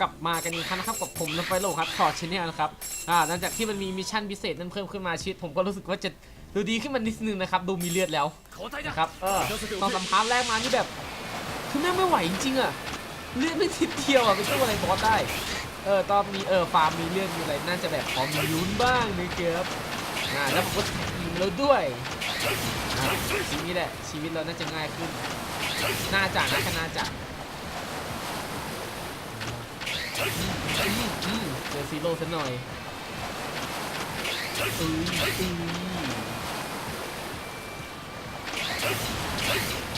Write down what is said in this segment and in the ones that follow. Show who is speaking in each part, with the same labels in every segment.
Speaker 1: กลับมากันอีกครั้งนะครับกับผมนไฟโลครับขอชิ้นนี้นะครับอ่าหลังจากที่มันมีมิชชั่นพิเศษนั้นเพิ่มขึ้นมาชีวิตผมก็รู้สึกว่าจะดูดีขึ้นมานิดนึงนะครับดูมีเลือดแล้วนะครับตอนสัมภาษณ์แรกมานี่แบบคือแม่งไม่ไหวจริงๆอะเลือดไม่ทิดเทียวอะเป็นตัวอะไรบอสได้เออตอนมีเออฟาร์มมีเลือดมีอะไรน่าจะแบบพร้อมียุ้นบ้างนะครับอ่าแล้วผมก็ยิงแล้วด้วยทีนี้แหละชีวิตเราน่าจะง่ายขึ้นน่าจะนะน่าจะ เจอซีโร่ซะหน่อยอืออือ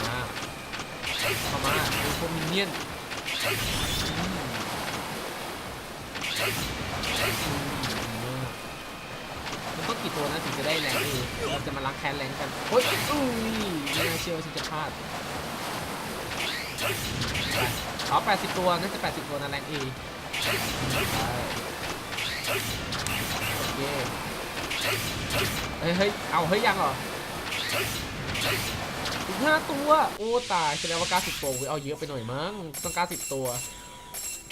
Speaker 1: มาเข้ามาดูพวกมินเนี่ยนมันต้องกี่ตัวนะถึงจะได้แรงเอเราจะมาล้างแค้นแรงกันโอ้ยอุ้ยไม่น่าเชื่อว่าฉันจะพลาดไปเอา80 ตัว น่าจะ 80 ตัวนะแรงเอ เคเฮ้ยเฮ้ยเอาเฮ้ยยังเหรออีกห้าตัว โอ้ตายแสดงว่า90ตัวเว้ยเอาเยอะไปหน่อยมั้ง ต้อง90ตัว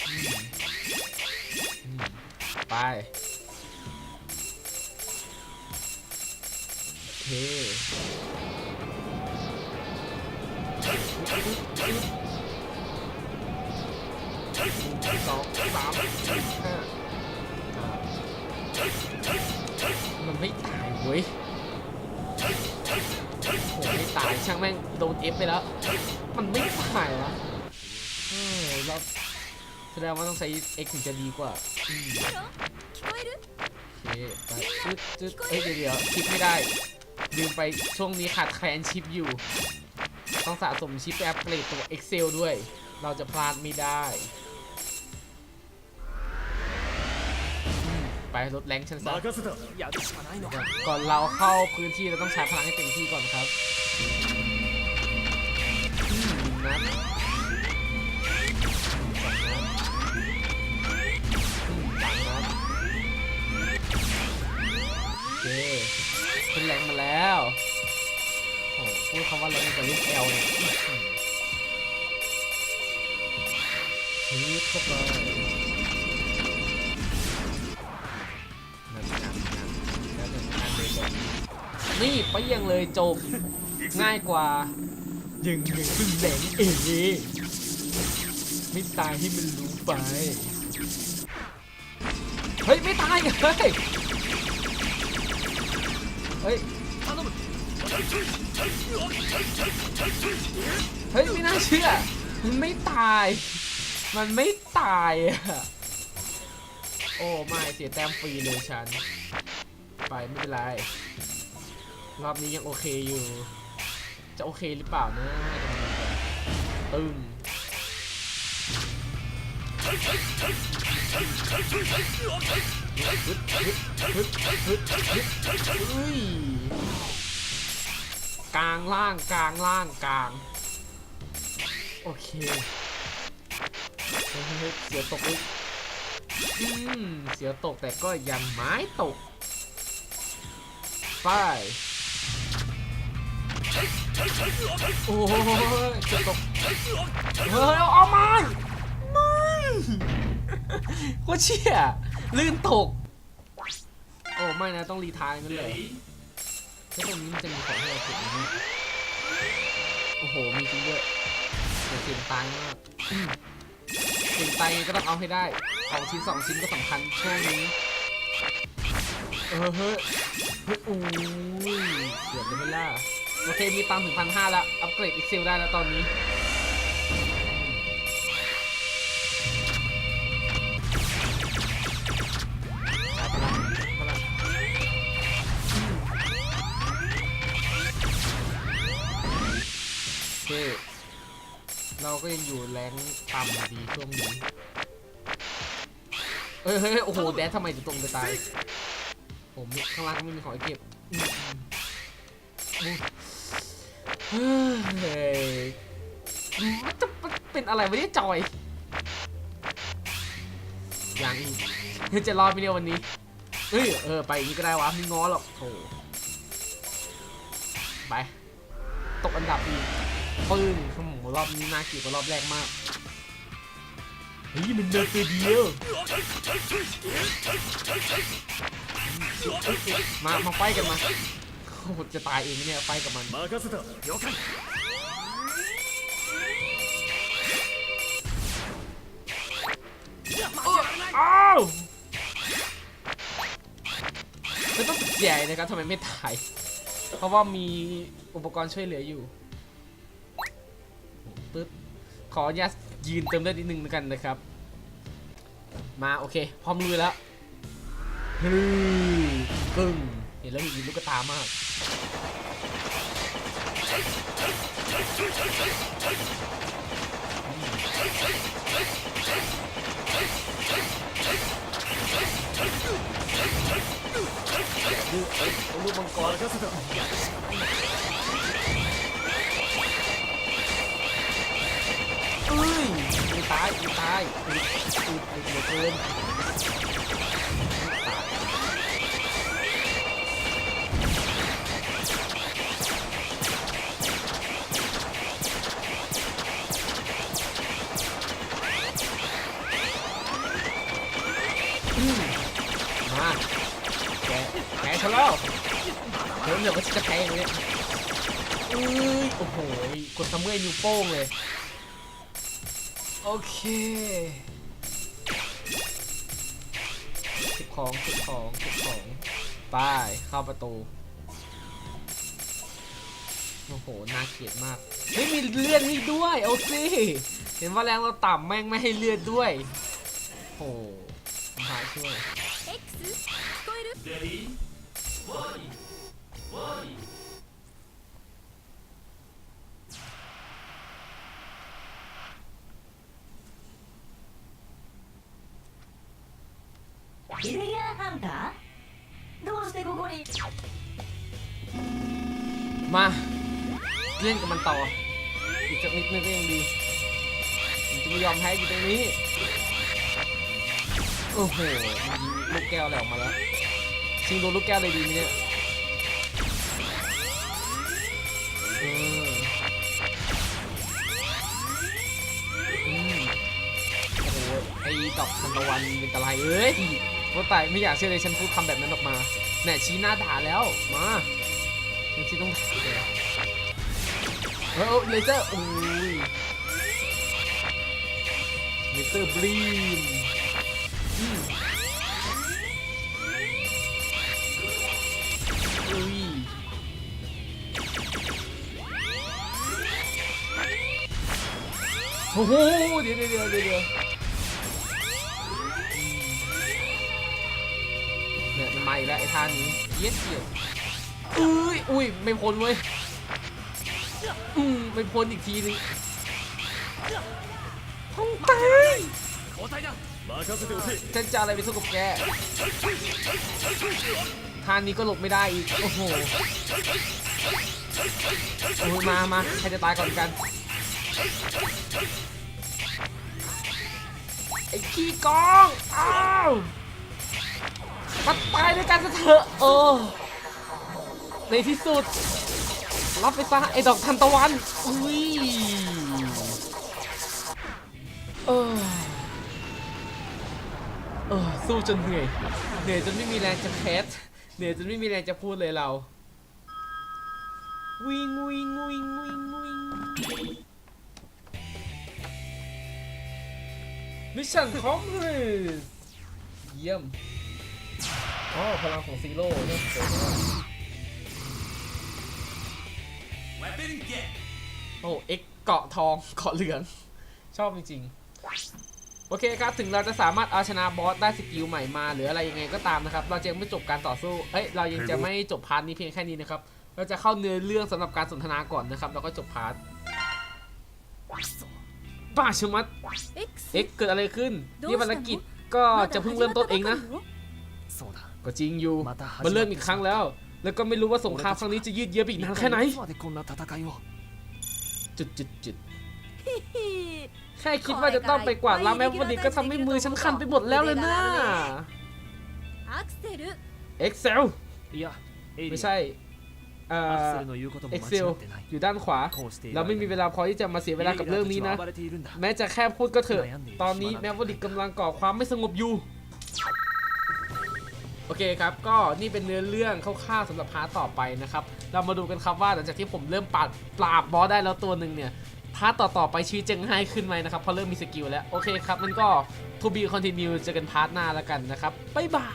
Speaker 1: อืมอืมไปโอเค สามมันไม่ตายเว้ยโอ้ไม่ตายช่างแม่งโดนเอฟไปแล้ว มันไม่ตายวะเอเราแสดงว่าต้องใช้ X ถึงจะดีกว่าโอเคดจึ๊ดเฮ้ยเดี๋ยวชิปไม่ได้ลืมไปช่วงนี้ขาดแคลนชิปอยู่ ต้องสะสมชิปแอปเปลตตัว Excel ด้วย เราจะพลาดไม่ได้ ไปลดแรงชั้น
Speaker 2: สาม
Speaker 1: ก่อนเราเข้าพื้นที่เราต้องใช้พลังให้เต็มที่ก่อนครับนะคขึ้นแรงมาแล้วโอ้พูดคำว่าแรงกับลูกแอลเนี่ยฮึบเข้าไป นี่ไปยังเลยจบ ง่ายกว่ายังยังขึ้นแรงเองไม่ตายให้มันรู้ไป เฮ้ย ไม่ตายเฮ้ย เฮ้ย
Speaker 2: 頼む
Speaker 1: เฮ้ย ไม่น่าเชื่อ มันไม่ตาย มันไม่ตายอะโอ้ ไม่เสียแต้มฟรีเลยฉัน ไปไม่เป็นไร รอบนี้ยังโอเคอยู่ จะโอเคหรือเปล่านะตึงฮึดฮึดฮึดฮึดฮึดอุ้ยกลางล่างกลางล่างกลาง โอเคเสียตกอีกอืมเสียตกแต่ก็ยังไม้ตกไป โอ้ยเสียวตกเฮ้ยเอาเอาไม่ไม่โคเชี่ยลื่นตก โอ้ไม่นะต้องรีทายมันเลยแล้วตรงนี้มันจะมีของให้เราเก็บไหมโอ้โหมีจริงด้วยแต่เสี่ยงตายมากเสี่ยงตายก็ต้องเอาให้ได้ของชิ้นสองชิ้นก็สำคัญช่วงนี้เออเฮ้ยเฮ้ยโอ้ยเกือบเลยไม่ล่ะ โอเคมีตังถึงพันห้าแล้ว อัปเกรด Excel ได้แล้วตอนนี้เอาพลังพลังอืมโอเค เราก็ยังอยู่แรงต่ำอยู่ดีช่วงนี้ เฮ้ยเฮ้ยโอ้โห แดดทำไมจะตรงไปตาย ผมข้างล่างไม่มีของให้เก็บอืมอืม เฮ้ยมันจะเป็นอะไรวะเนี่ยจอยย่างอีกจะรอดไหมเนี่ยวันนี้เฮ้ยเออไปอย่างนี้ก็ได้วะไม่ง้อหรอกโถไปตกอันดับอีกปึ้งโอ้โหรอบนี้น่าเกลียดกว่ารอบแรกมากเฮ้ยมันเดินตัวเดียวมามาไฟกันมา จะตายเองเนี่ยไฟกับมัน
Speaker 2: เอ้า
Speaker 1: วมันต้องใหญ่นะครับทำไมไม่ตาย เพราะว่ามีอุปกรณ์ช่วยเหลืออยู่ปึ๊บขออนุญาตยืนเติมได้นิดนึงกันนะครับ มาโอเค พร้อมลุยแล้วฮึ่งกึ่งเห็นแล้วหิวลูกตามาก ลูกลูกมังกร
Speaker 2: ก็สนุ
Speaker 1: กอุ้ยตายตายตายตายเกิน เดี๋ยวเดี๋ยวก็จะแทงเลยเนี่ยเอ้ยโอ้โหกดทำเมื่อยนิ้วโป้งเลย โอเคเก็บของเก็บของเก็บของไปเข้าประตู โอ้โห น่าเกลียดมาก ไม่มีเลือดให้ด้วยเอาสิเห็นว่าแรงเราต่ำแม่งไม่ให้เลือดด้วย โอ้โหหาช่วย
Speaker 3: ดี
Speaker 1: มาเล่นกับมันต่อ อีกจักนิดนึงก็ยังดีจะไม่ยอมแพ้อยู่ตรงนี้ โอ้โหลูกแก้วแหลรออกมาแล้วชิงโดนลูกแก้วเลยดีไหมเนี่ยไอ้ดอกทานวันเป็นตะไลเอ้ยโคตรตายไม่อยากเชื่อเลยฉันพูดคำแบบนั้นออกมา แหน่ชี้หน้าด่าแล้ว มาฉันชี้ต้องด่าเลยเออเลเซอร์โอ้ยเลเซอร์บลีมอืมอุ้ยโอ้โหเดี๋ยวเดี๋ยวเดี๋ยว กแล้วไอ้ท่านนี้เย็ดเยียดอุ้ยอุ้ยไม่พ้นเว้ยอืมไม่พ้นอีกทีนึงท้องตายฉันจะอะไรไปสู้กับแกท่านี้ก็หลบไม่ได้อีก โอ้โหโอ้มามาใครจะตายก่อนกัน ไอ้ขี้กอง อ้าว ด้วยกันซะเถอะเออในที่สุด รับไปซะไอ้ดอกทันตะวัน อุ้ยเออเออสู้จนเหนื่อยเหนื่อยจนไม่มีแรงจะแคสเหนื่อยจนไม่มีแรงจะพูดเลยเราวิ่งวิ่งวิ่งวิ่งวิ่งมิชชั่นคอมพลีทเยี่ยม โอ้พลังของซีโร่เนี่ยโอ้เอ็กเกาะทองเกาะเหลือง ชอบจริงๆ โอเคครับ ถึงเราจะสามารถเอาชนะบอสได้สกิลใหม่มา หรืออะไรยังไงก็ตามนะครับ เราจะยังไม่จบการต่อสู้ เอ้ย เรายังจะไม่จบพาร์ทนี้เพียงแค่นี้นะครับ เราจะเข้าเนื้อเรื่องสำหรับการสนทนาก่อนนะครับ แล้วก็จบพาร์ทป้าชมัดเอ็กเกิดอะไรขึ้น นี่ภารกิจก็จะเพิ่งเริ่มต้นเองนะ ก็จริงอยู่มันเริ่มอีกครั้งแล้ว แล้วก็ไม่รู้ว่าสงครามครั้งนี้จะยืดเยื้อไปอีกนานแค่ไหนจุดจุดจุดแค่คิดว่าจะต้องไปกวาดล้างแม่วันนี้ก็ทำให้มือฉันคันไปหมดแล้วเลยนะ
Speaker 2: เอ็กเซล
Speaker 1: ไม่ใช่เอ็
Speaker 2: กเซล
Speaker 1: อยู่ด้านขวา เราไม่มีเวลาพอที่จะมาเสียเวลากับเรื่องนี้นะ แม้จะแค่พูดก็เถอะ ตอนนี้แมวดิกกำลังก่อความไม่สงบอยู่ โอเคครับ ก็นี่เป็นเนื้อเรื่องคร่าวๆสำหรับพาร์ตต่อไปนะครับ เรามาดูกันครับว่าหลังจากที่ผมเริ่มปราบปราบบอสได้แล้วตัวหนึ่งเนี่ยพาร์ตต่อๆไปชี้เจงให้ขึ้นไหมนะครับเพราะเริ่มมีสกิลแล้ว โอเคครับมันก็ to be continue เจอกันพาร์ตหน้าแล้วกันนะครับ บ๊ายบา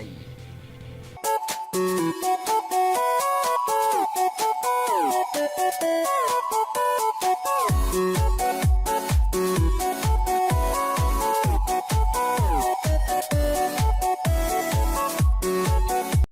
Speaker 1: ย